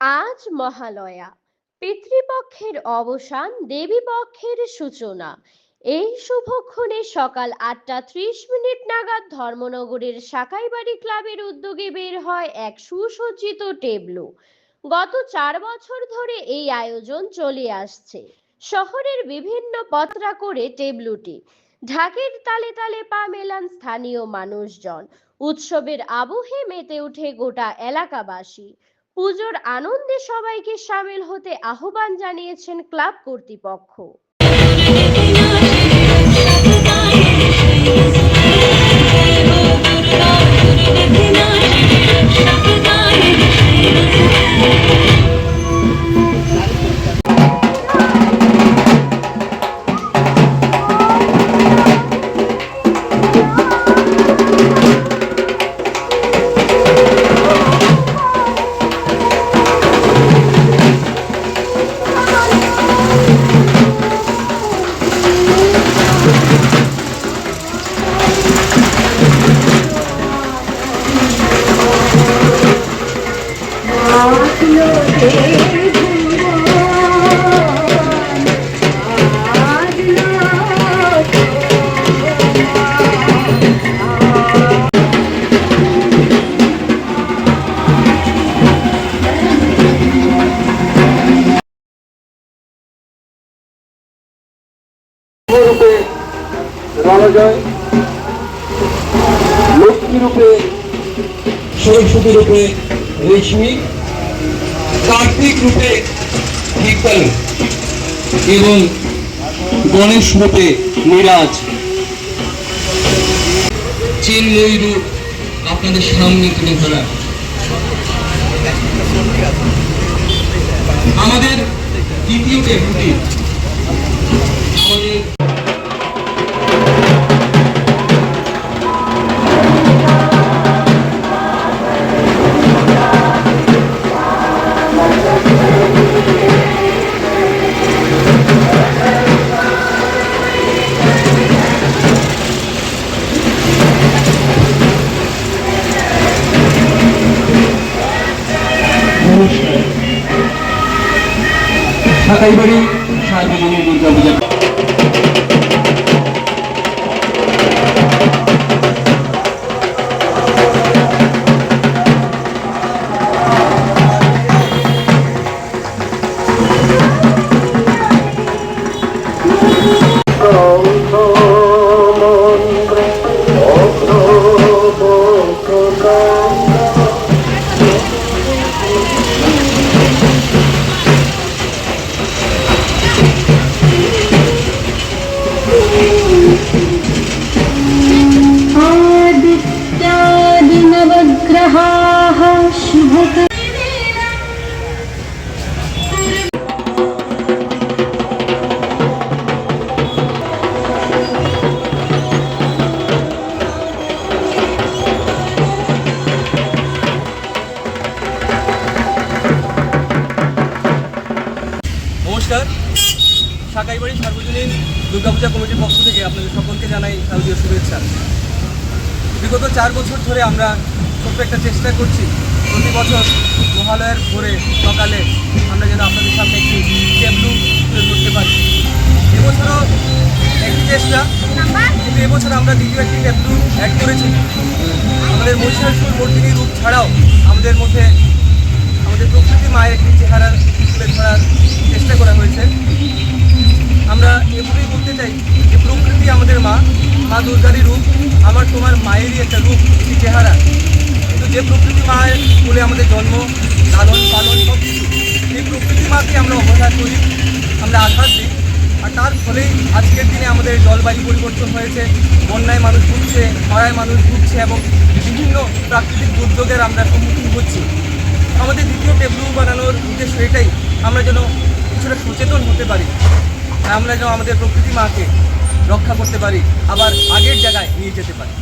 আজ মহালয়া। পিতৃপক্ষের অবসান, দেবীপক্ষের সূচনা। এই শুভক্ষণে সকাল আটটা ত্রিশ মিনিট নাগাদ ধর্মনগরের সাকাইবাড়ি ক্লাবের উদ্যোগে বের হয় এক সুসজ্জিত টেবলো। গত চার বছর ধরে এই আয়োজন চলে আসছে। শহরের বিভিন্ন পত্রা করে টেবলুটি। ঢাকের তালে তালে পা মেলান স্থানীয় মানুষজন। উৎসবের আবহে মেতে ওঠে গোটা এলাকাবাসী। পুজোর আনন্দে সবাইকে সামিল হতে আহ্বান জানিয়েছেন ক্লাব কর্তৃপক্ষ। রূপে রণজয়, লক্ষ্মী রূপে সরস্বতী রূপে রেশমি, কার্তিক রূপে হিকাল এবং গণেশ রূপে মিরাজ চিন্ময়ী রূপ আপনাদের সামনে তুলে ধরা। আমাদের দ্বিতীয় টেবিলটি ঢাকাইবাড়ি সার্বজনীন দুর্গা পূজা। নমস্কার। সাকাইবাড়ি সার্বজনীন দুর্গাপূজা কমিটির পক্ষ থেকে আপনাদের সকলকে জানাই শারদীয় শুভেচ্ছা। বিগত চার বছর ধরে আমরা ছোট্ট একটা চেষ্টা করছি, প্রতি বছর মহালয়ের ভোরে, সকালে আমরা যেন আপনাদের সামনে একটি টেবলু তুলে ধরতে পারি। এবছরও একটি চেষ্টা, কিন্তু এবছর আমরা দ্বিতীয় একটি টেবলু অ্যাড করেছি। আমাদের মহিষাসুর মূর্তির রূপ ছাড়াও আমাদের মধ্যে আমাদের প্রকৃতি মায়ের একটি চেহারা তুলে ধরার চেষ্টা করা হয়েছে। আমরা এভাবেই বলতে চাই যে প্রকৃতি আমাদের মা মা দুর্গারই রূপ, আমার তোমার মায়েরই একটা রূপ, একটি চেহারা। কিন্তু যে প্রকৃতি মায়ের বলে আমাদের জন্ম, লালন পালন সব কিছু, সেই প্রকৃতি মাকে আমরা অবহেলা করি, আমরা আঘাত দিই। আর তার ফলেই আজকের দিনে আমাদের জলবায়ু পরিবর্তন হয়েছে, বন্যায় মানুষ ভুগছে খরায় মানুষ ভুগছে এবং বিভিন্ন প্রাকৃতিক দুর্যোগের আমরা সম্মুখীন হচ্ছি। আমাদের দ্বিতীয় টেবলু বানানোর উদ্দেশ্য এটাই, আমরা যেন কিছুটা সচেতন হতে পারি, আমরা যেন আমাদের প্রকৃতি মাকে রক্ষা করতে পারি, আবার আগের জায়গায় নিয়ে যেতে পারি।